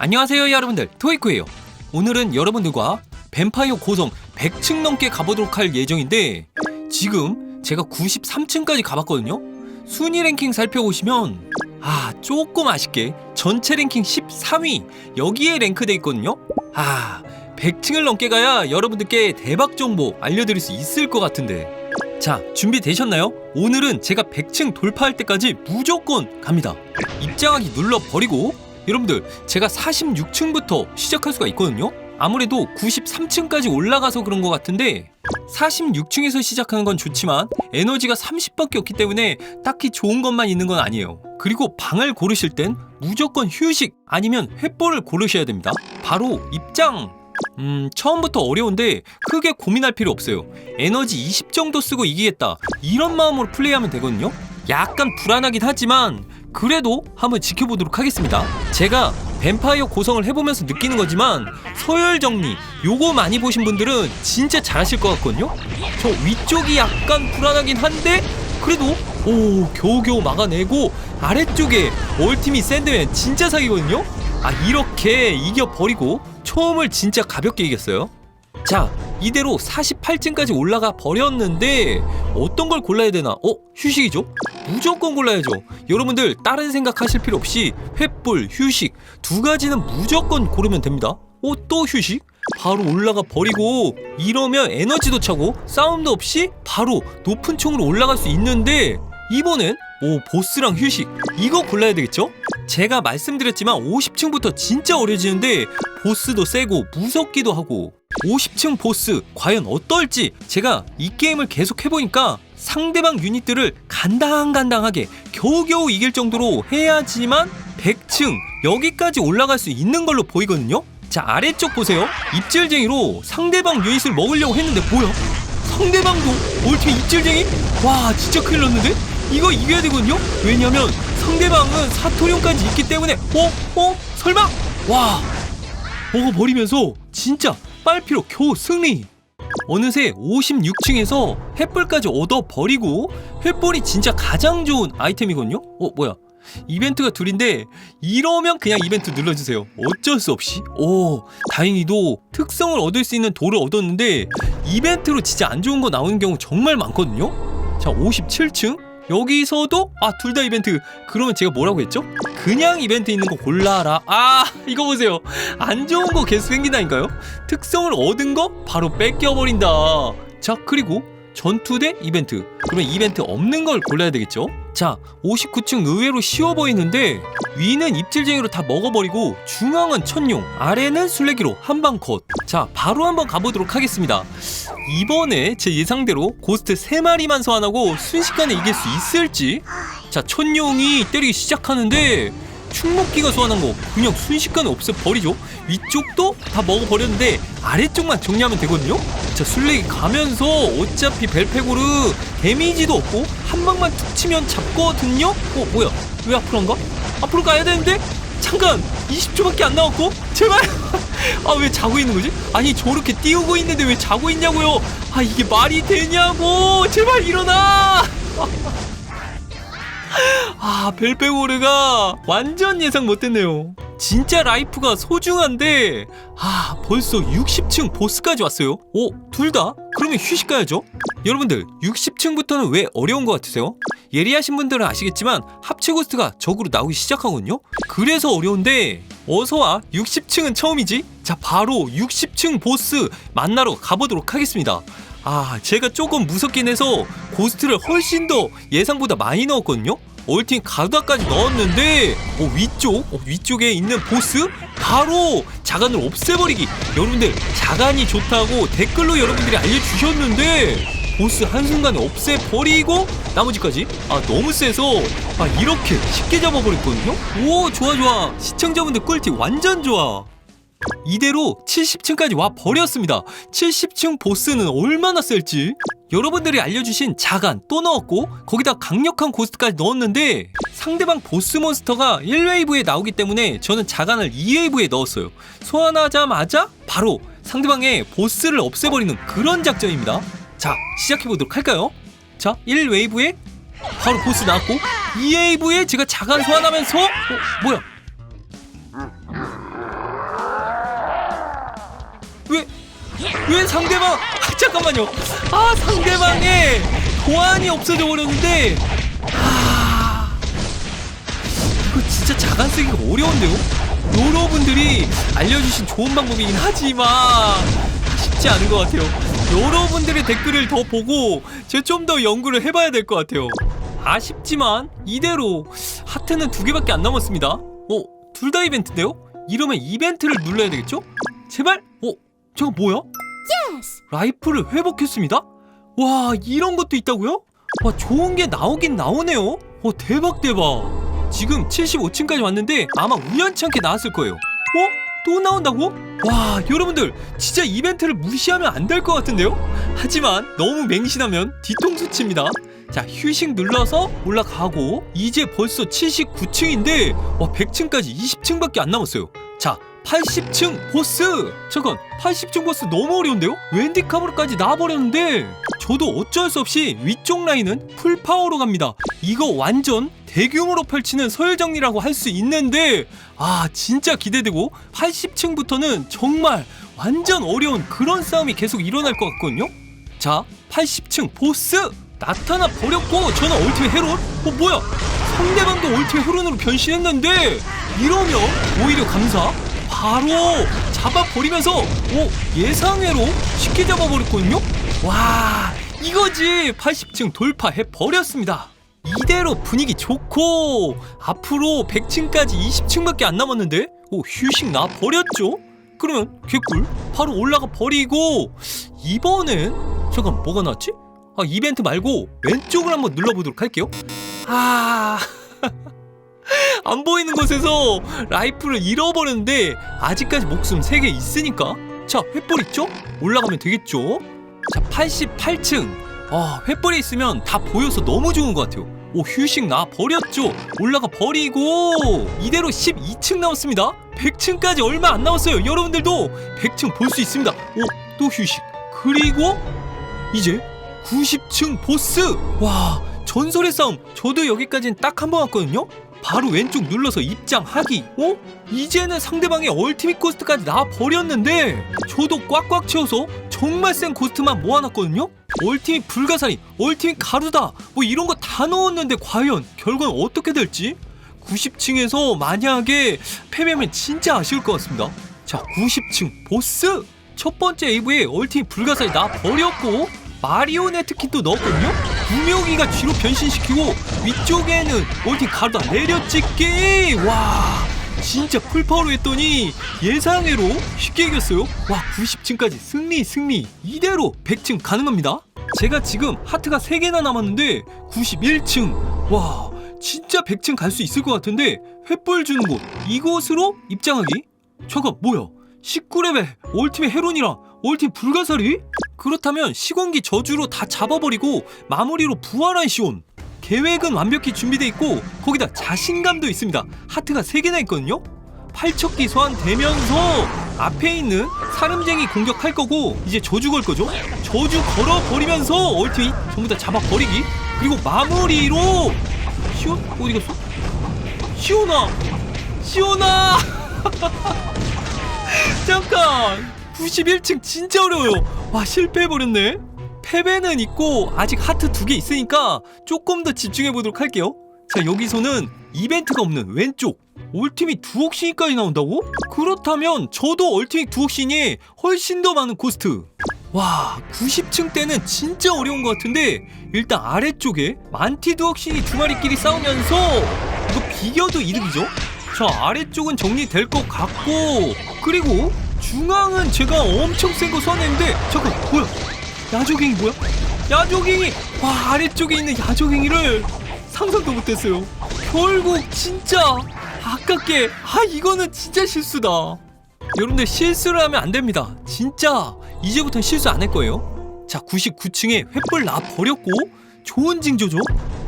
안녕하세요 여러분들. 토이쿠예요. 오늘은 여러분들과 뱀파이어 고성 100층 넘게 가보도록 할 예정인데 지금 제가 93층까지 가봤거든요? 순위 랭킹 살펴보시면 아 조금 아쉽게 전체 랭킹 13위 여기에 랭크돼 있거든요? 아 100층을 넘게 가야 여러분들께 대박 정보 알려드릴 수 있을 것 같은데. 자 준비되셨나요? 오늘은 제가 100층 돌파할 때까지 무조건 갑니다. 입장하기 눌러버리고 여러분들 제가 46층부터 시작할 수가 있거든요 아무래도 93층까지 올라가서 그런 것 같은데 46층에서 시작하는 건 좋지만 에너지가 30밖에 없기 때문에 딱히 좋은 것만 있는 건 아니에요 그리고 방을 고르실 땐 무조건 휴식 아니면 횃불을 고르셔야 됩니다 바로 입장 음, 처음부터 어려운데 크게 고민할 필요 없어요. 에너지 20 정도 쓰고 이기겠다. 이런 마음으로 플레이하면 되거든요. 약간 불안하긴 하지만 그래도 한번 지켜보도록 하겠습니다. 제가 뱀파이어 고성을 해보면서 느끼는 거지만 서열 정리 요거 많이 보신 분들은 진짜 잘하실 것 같거든요. 저 위쪽이 약간 불안하긴 한데 그래도 오 겨우겨우 막아내고 아래쪽에 얼티밋 샌드맨 진짜 사기거든요. 아 이렇게 이겨버리고 처음을 진짜 가볍게 이겼어요. 자, 이대로 48층까지 올라가 버렸는데 어떤 걸 골라야 되나? 어, 휴식이죠? 무조건 골라야죠. 여러분들 다른 생각하실 필요 없이 횃불, 휴식 두 가지는 무조건 고르면 됩니다. 어, 또 휴식? 바로 올라가 버리고 이러면 에너지도 차고 싸움도 없이 바로 높은 총으로 올라갈 수 있는데 이번엔 오 보스랑 휴식 이거 골라야 되겠죠? 제가 말씀드렸지만 50층부터 진짜 어려지는데 보스도 세고 무섭기도 하고 50층 보스 과연 어떨지 제가 이 게임을 계속 해보니까 상대방 유닛들을 간당간당하게 겨우겨우 이길 정도로 해야지만 100층 여기까지 올라갈 수 있는 걸로 보이거든요 자 아래쪽 보세요 입질쟁이로 상대방 유닛을 먹으려고 했는데 뭐야 상대방도 올테 입질쟁이? 와 진짜 큰일 났는데? 이거 이겨야 되거든요? 왜냐면 상대방은 사토룡까지 있기 때문에 어? 어? 설마? 와 먹어버리면서 진짜 빨피로 겨우 승리 어느새 56층에서 횃불까지 얻어버리고 횃불이 진짜 가장 좋은 아이템이거든요? 어 뭐야? 이벤트가 둘인데 이러면 그냥 이벤트 눌러주세요. 어쩔 수 없이. 오 다행히도 특성을 얻을 수 있는 돌을 얻었는데 이벤트로 진짜 안 좋은 거 나오는 경우 정말 많거든요? 자 57층 여기서도? 아 둘 다 이벤트. 그러면 제가 뭐라고 했죠? 그냥 이벤트 있는 거 골라라. 아 이거 보세요. 안 좋은 거 계속 생긴다니까요? 특성을 얻은 거 바로 뺏겨버린다. 자 그리고 전투 대 이벤트. 그러면 이벤트 없는 걸 골라야 되겠죠? 자 59층 의외로 쉬워 보이는데 위는 입질쟁이로 다 먹어버리고 중앙은 천룡 아래는 술래기로 한방 컷자 바로 한번 가보도록 하겠습니다. 이번에 제 예상대로 고스트 3마리만 소환하고 순식간에 이길 수 있을지. 자 천룡이 때리기 시작하는데 충목기가 소환한 거 그냥 순식간에 없애버리죠? 위쪽도 다 먹어버렸는데 아래쪽만 정리하면 되거든요? 자 술래기 가면서 어차피 벨페고르 데미지도 없고 한 방만 툭 치면 잡거든요? 어 뭐야? 왜 앞으로 안 가? 앞으로 가야 되는데? 잠깐! 20초밖에 안 남았고? 제발! 아 왜 자고 있는 거지? 아니 저렇게 띄우고 있는데 왜 자고 있냐고요? 아 이게 말이 되냐고! 제발 일어나 아 벨페고르가 완전 예상 못했네요. 진짜 라이프가 소중한데 아 벌써 60층 보스까지 왔어요? 오 둘 다? 그러면 휴식 가야죠? 여러분들 60층부터는 왜 어려운 것 같으세요? 예리하신 분들은 아시겠지만 합체 고스트가 적으로 나오기 시작하거든요? 그래서 어려운데 어서와 60층은 처음이지? 자 바로 60층 보스 만나러 가보도록 하겠습니다 아 제가 조금 무섭긴 해서 고스트를 훨씬 더 예상보다 많이 넣었거든요? 올팀 가드까지 넣었는데 어, 위쪽? 어, 위쪽에 있는 보스? 바로 자간을 없애버리기. 여러분들 자간이 좋다고 댓글로 여러분들이 알려주셨는데 보스 한순간에 없애버리고 나머지까지? 아 너무 세서 아 이렇게 쉽게 잡아버렸거든요? 오 좋아 좋아. 시청자분들 꿀팁 완전 좋아 이대로 70층까지 와 버렸습니다. 70층 보스는 얼마나 셀지? 여러분들이 알려주신 자간 또 넣었고 거기다 강력한 고스트까지 넣었는데 상대방 보스 몬스터가 1웨이브에 나오기 때문에 저는 자간을 2웨이브에 넣었어요. 소환하자마자 바로 상대방의 보스를 없애버리는 그런 작전입니다. 자 시작해보도록 할까요? 자 1웨이브에 바로 보스 나왔고 2웨이브에 제가 자간 소환하면서 어, 뭐야 왜 상대방 아, 잠깐만요 아 상대방의 보안이 없어져 버렸는데 아 이거 진짜 자간 쓰기가 어려운데요 여러분들이 알려주신 좋은 방법이긴 하지만 쉽지 않은 것 같아요 여러분들의 댓글을 더 보고 제가 좀 더 연구를 해봐야 될 것 같아요 아쉽지만 이대로 하트는 두 개밖에 안 남았습니다 어? 둘 다 이벤트인데요? 이러면 이벤트를 눌러야 되겠죠? 제발? 어? 저거 뭐야? 라이프를 회복했습니다? 와 이런 것도 있다고요? 와 좋은 게 나오긴 나오네요 어 대박 대박 지금 75층까지 왔는데 아마 우연치 않게 나왔을 거예요 어? 또 나온다고? 와 여러분들 진짜 이벤트를 무시하면 안 될 것 같은데요? 하지만 너무 맹신하면 뒤통수 칩니다 자 휴식 눌러서 올라가고 이제 벌써 79층인데 와 100층까지 20층밖에 안 남았어요 자 80층 보스! 잠깐 80층 보스 너무 어려운데요? 웬디 카브로까지 나와버렸는데 저도 어쩔 수 없이 위쪽 라인은 풀파워로 갑니다. 이거 완전 대규모로 펼치는 서열정리라고 할 수 있는데 아 진짜 기대되고 80층부터는 정말 완전 어려운 그런 싸움이 계속 일어날 것 같거든요? 자 80층 보스! 나타나 버렸고 저는 얼티메 헤론? 어 뭐야? 상대방도 얼티메 헤론으로 변신했는데 이러면 오히려 감사 바로 잡아버리면서 오 예상외로 쉽게 잡아버렸거든요? 와 이거지. 80층 돌파해 버렸습니다. 이대로 분위기 좋고 앞으로 100층까지 20층밖에 안 남았는데? 오 휴식 나 버렸죠? 그러면 개꿀. 바로 올라가 버리고 이번엔 잠깐 뭐가 나왔지? 아 이벤트 말고 왼쪽을 한번 눌러보도록 할게요. 아... 안 보이는 곳에서 라이프를 잃어버렸는데 아직까지 목숨 3개 있으니까? 자 횃불 있죠? 올라가면 되겠죠? 자 88층. 아 횃불이 있으면 다 보여서 너무 좋은 것 같아요. 오 휴식 나 버렸죠? 올라가 버리고. 이대로 12층 남았습니다. 100층까지 얼마 안 남았어요. 여러분들도 100층 볼 수 있습니다. 오 또 휴식. 그리고 이제 90층 보스. 와 전설의 싸움. 저도 여기까지는 딱 한 번 왔거든요 바로 왼쪽 눌러서 입장하기. 어? 이제는 상대방의 얼티밋 코스트까지 나와 버렸는데 저도 꽉꽉 채워서 정말 센 코스트만 모아놨거든요? 얼티밋 불가사리 얼티밋 가루다 뭐 이런 거 다 넣었는데 과연 결과는 어떻게 될지? 90층에서 만약에 패배하면 진짜 아쉬울 것 같습니다. 자 90층 보스! 첫 번째 웨이브에 얼티밋 불가사리 나 버렸고 마리오네트 kit도 넣었거든요? 구명이가 뒤로 변신시키고 위쪽에는 얼티밋 가루다 내려찍기 와 진짜 풀파워로 했더니 예상외로 쉽게 이겼어요. 와 90층까지 승리 승리. 이대로 100층 가능합니다. 제가 지금 하트가 3개나 남았는데 91층. 와 진짜 100층 갈 수 있을 것 같은데 횃불 주는 곳. 이곳으로 입장하기. 잠깐 뭐야? 19레벨 얼티밋 헤론이랑 얼티밋 불가사리? 그렇다면 시공기 저주로 다 잡아버리고 마무리로 부활한 시온. 계획은 완벽히 준비돼 있고 거기다 자신감도 있습니다. 하트가 3개나 있거든요? 팔척기 소환되면서 앞에 있는 사름쟁이 공격할 거고 이제 저주 걸 거죠? 저주 걸어버리면서 얼티밋 전부 다 잡아버리기. 그리고 마무리로! 시온? 어디 갔어? 시온아 시온아 잠깐! 91층 진짜 어려워요 와 실패해버렸네 패배는 있고 아직 하트 두 개 있으니까 조금 더 집중해 보도록 할게요 자 여기서는 이벤트가 없는 왼쪽 얼티밋 두옥신이까지 나온다고? 그렇다면 저도 얼티밋 두옥신이 훨씬 더 많은 코스트 와 90층 때는 진짜 어려운 것 같은데 일단 아래쪽에 만티 두옥신이 두 마리끼리 싸우면서 이거 비겨도 이득이죠? 자 아래쪽은 정리될 것 같고 그리고 중앙은 제가 엄청 센거 소환했는데 잠깐 뭐야? 야조갱이 뭐야? 야조갱이 와 아래쪽에 있는 야조갱이를 상상도 못했어요. 결국 진짜 아깝게 아 이거는 진짜 실수다. 여러분들 실수를 하면 안 됩니다. 진짜 이제부터는 실수 안 할 거예요. 자 99층에 횃불 나 버렸고 좋은 징조죠?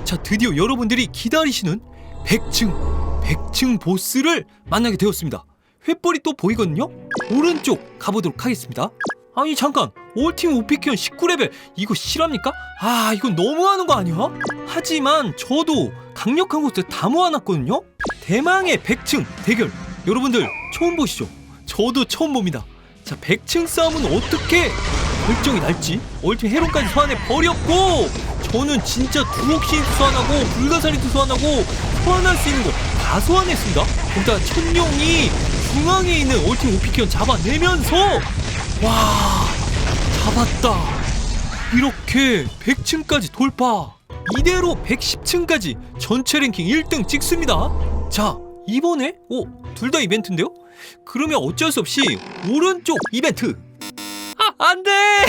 자 드디어 여러분들이 기다리시는 100층 100층 보스를 만나게 되었습니다 횃불이 또 보이거든요? 오른쪽 가보도록 하겠습니다. 아니 잠깐. 올팀 오피키언 19레벨. 이거 실합니까? 아 이건 너무하는 거 아니야? 하지만 저도 강력한 곳을 다 모아놨거든요? 대망의 100층 대결. 여러분들 처음 보시죠? 저도 처음 봅니다. 자 100층 싸움은 어떻게 결정이 날지? 얼티 헤론까지 소환해 버렸고 저는 진짜 두옥신도 소환하고 불가사리도 소환하고 소환할 수 있는 거 다 소환했습니다. 거기다가 천룡이 중앙에 있는 얼티 오피키언 잡아내면서 와 잡았다. 이렇게 100층까지 돌파. 이대로 110층까지 전체 랭킹 1등 찍습니다. 자 이번에 오 둘 다 이벤트인데요? 그러면 어쩔 수 없이 오른쪽 이벤트. 아 안돼!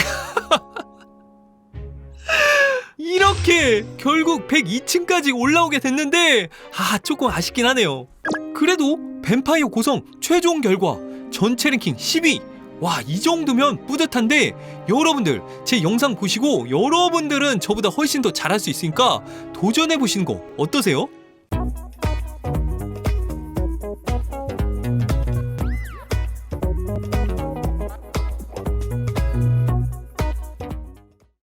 이렇게 결국 102층까지 올라오게 됐는데 아 조금 아쉽긴 하네요 그래도 뱀파이어 고성 최종 결과 전체 랭킹 10위 와 이 정도면 뿌듯한데 여러분들 제 영상 보시고 여러분들은 저보다 훨씬 더 잘할 수 있으니까 도전해 보시는 거 어떠세요?